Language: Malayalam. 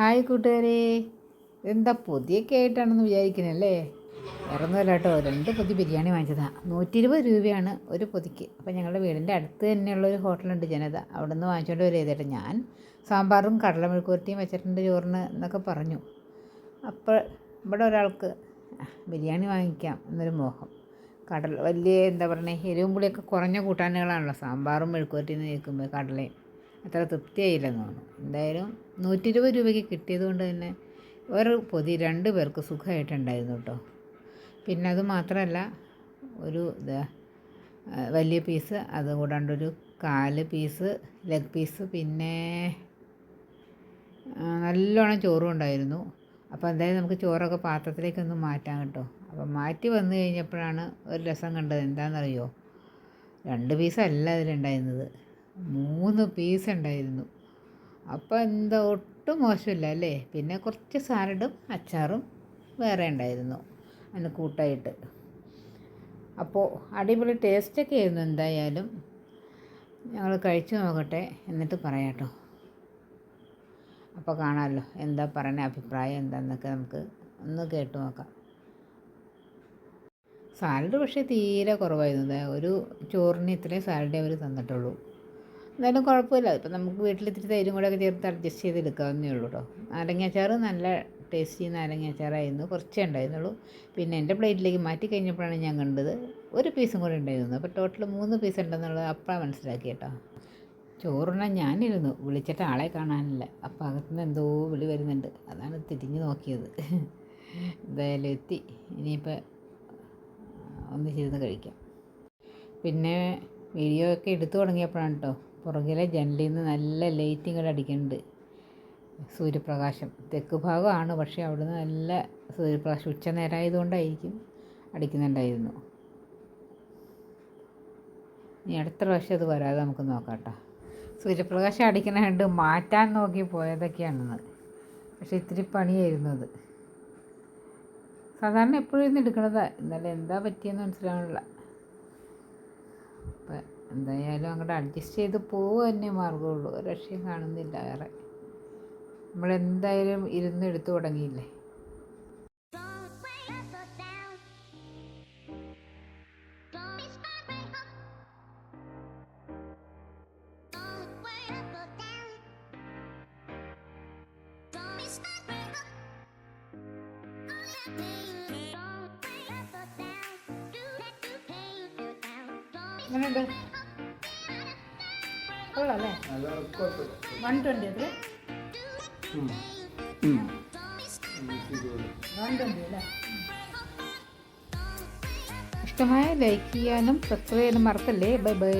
ഹായ് കൂട്ടുകാരെ. എന്താ പൊതിയൊക്കെ ആയിട്ടാണെന്ന് വിചാരിക്കുന്നല്ലേ ഇറങ്ങുമല്ലോ കേട്ടോ രണ്ട് പൊതി ബിരിയാണി വാങ്ങിച്ചതാണ് നൂറ്റി ഇരുപത് രൂപയാണ് ഒരു പൊതിക്ക്. അപ്പോൾ ഞങ്ങളുടെ വീടിന്റെ അടുത്ത് തന്നെയുള്ളൊരു ഹോട്ടലുണ്ട് ജനത. അവിടെ നിന്ന് വാങ്ങിച്ചുകൊണ്ട് വരിക ചെയ്തേട്ടാ ഞാൻ. സാമ്പാറും കടലമെഴുക്കുവരട്ടിയും വെച്ചിട്ടുണ്ട് ചോറിന് എന്നൊക്കെ പറഞ്ഞു. അപ്പോൾ ഇവിടെ ഒരാൾക്ക് ബിരിയാണി വാങ്ങിക്കാം എന്നൊരു മോഹം. കടല വലിയ എന്താ പറയുക എരിവും പുളിയൊക്കെ കുറഞ്ഞ കൂട്ടാനുകളാണല്ലോ. സാമ്പാറും മെഴുക്കുവരട്ടിയെന്ന് കേൾക്കുമ്പോൾ കടലയും. അത്ര തൃപ്തിയായില്ലെന്ന് തോന്നുന്നു. എന്തായാലും നൂറ്റി ഇരുപത് രൂപയ്ക്ക് കിട്ടിയത് കൊണ്ട് തന്നെ ഒരു പൊതി രണ്ട് പേർക്ക് സുഖമായിട്ടുണ്ടായിരുന്നു കേട്ടോ. പിന്നെ അത് മാത്രമല്ല ഒരു ഇതാ വലിയ പീസ് അത് കൂടാണ്ട് ഒരു കാൽ പീസ് ലെഗ് പീസ് പിന്നെ നല്ലോണം ചോറും ഉണ്ടായിരുന്നു. അപ്പോൾ എന്തായാലും നമുക്ക് ചോറൊക്കെ പാത്രത്തിലേക്കൊന്ന് മാറ്റാം കേട്ടോ. അപ്പോൾ മാറ്റി വന്നു കഴിഞ്ഞപ്പോഴാണ് ഒരു രസം കണ്ടത് എന്താണെന്നറിയോ രണ്ട് പീസല്ല അതിലുണ്ടായിരുന്നത് മൂന്ന് പീസ് ഉണ്ടായിരുന്നു. അപ്പോൾ എന്താ ഒട്ടും മോശമില്ല അല്ലേ? പിന്നെ കുറച്ച് സാലഡും അച്ചാറും വേറെ ഉണ്ടായിരുന്നു അതിന് കൂട്ടായിട്ട്. അപ്പോൾ അടിപൊളി ടേസ്റ്റൊക്കെ ആയിരുന്നു എന്തായാലും. ഞങ്ങൾ കഴിച്ചു നോക്കട്ടെ എന്നിട്ട് പറയാം കേട്ടോ അപ്പോൾ കാണാമല്ലോ എന്താ പറയണ അഭിപ്രായം എന്താണെന്നൊക്കെ നമുക്ക് ഒന്ന് കേട്ട് നോക്കാം. സാലഡ് പക്ഷേ തീരെ കുറവായിരുന്നു. ഒരു ചോറിന് ഇത്രയും സാലഡേ അവർ തന്നിട്ടുള്ളൂ. എന്തായാലും കുഴപ്പമില്ല. ഇപ്പം നമുക്ക് വീട്ടിൽ ഇത്തിരി തൈരും കൂടെ ഒക്കെ ചേർത്ത് അഡ്ജസ്റ്റ് ചെയ്ത് എടുക്കാവുന്നേ ഉള്ളൂ കേട്ടോ നാരങ്ങാച്ചാറ് നല്ല ടേസ്റ്റി നാരങ്ങാച്ചാറായിരുന്നു കുറച്ചേ ഉണ്ടായിരുന്നുള്ളൂ. പിന്നെ എന്റെ പ്ലേറ്റിലേക്ക് മാറ്റി കഴിഞ്ഞപ്പോഴാണ് ഞാൻ കണ്ടത് ഒരു പീസും കൂടെ ഉണ്ടായിരുന്നു. അപ്പോൾ ടോട്ടൽ മൂന്ന് പീസ് ഉണ്ടെന്നുള്ളത് അപ്പോഴാണ് മനസ്സിലാക്കി കേട്ടോ ചോറുണ്ണാൻ ഞാനിരുന്നു. വിളിച്ചിട്ട് ആളെ കാണാനില്ല. അപ്പം അകത്തുനിന്ന് എന്തോ വിളി വരുന്നുണ്ട്. അതാണ് തിരിഞ്ഞു നോക്കിയത്. എന്തായാലും എത്തി. ഇനിയിപ്പോൾ ഒന്നിച്ചിരുന്ന് കഴിക്കാം. പിന്നെ വീഡിയോ ഒക്കെ എടുത്തു തുടങ്ങിയപ്പോഴാണ് കേട്ടോ പുറകിലെ ജനലിൽ നിന്ന് നല്ല ലൈറ്റിങ്ങൾ അടിക്കുന്നുണ്ട് സൂര്യപ്രകാശം. തെക്ക് ഭാഗമാണ് പക്ഷേ അവിടുന്ന് നല്ല സൂര്യപ്രകാശം. ഉച്ച നേരമായതുകൊണ്ടായിരിക്കും അടിക്കുന്നുണ്ടായിരുന്നു. ഇനി അടുത്ത പ്രാവശ്യം അത് വരാതെ നമുക്ക് നോക്കാം കേട്ടോ സൂര്യപ്രകാശം അടിക്കണ കണ്ട് മാറ്റാൻ നോക്കി പോയതൊക്കെയാണെന്ന്. പക്ഷെ ഇത്തിരി പണിയായിരുന്നു അത്. സാധാരണ എപ്പോഴും ഇന്ന് എടുക്കണതാ. ഇന്നലെ എന്താ പറ്റിയെന്ന് മനസ്സിലാവണില്ല. എന്തായാലും അങ്ങോട്ട് അഡ്ജസ്റ്റ് ചെയ്ത് പോവുക തന്നെ മാർഗമുള്ളൂ രക്ഷയും കാണുന്നില്ല വേറെ നമ്മളെന്തായാലും ഇരുന്ന് എടുത്തു തുടങ്ങിയില്ലേ Don't എവിടെയാണല്ലേ വൺ ട്വന്റി അത്ര ഇഷ്ടമായ ലൈക്ക് ചെയ്യാനും സബ്സ്ക്രൈബ് ചെയ്യാനും മറക്കല്ലേ? Bye bye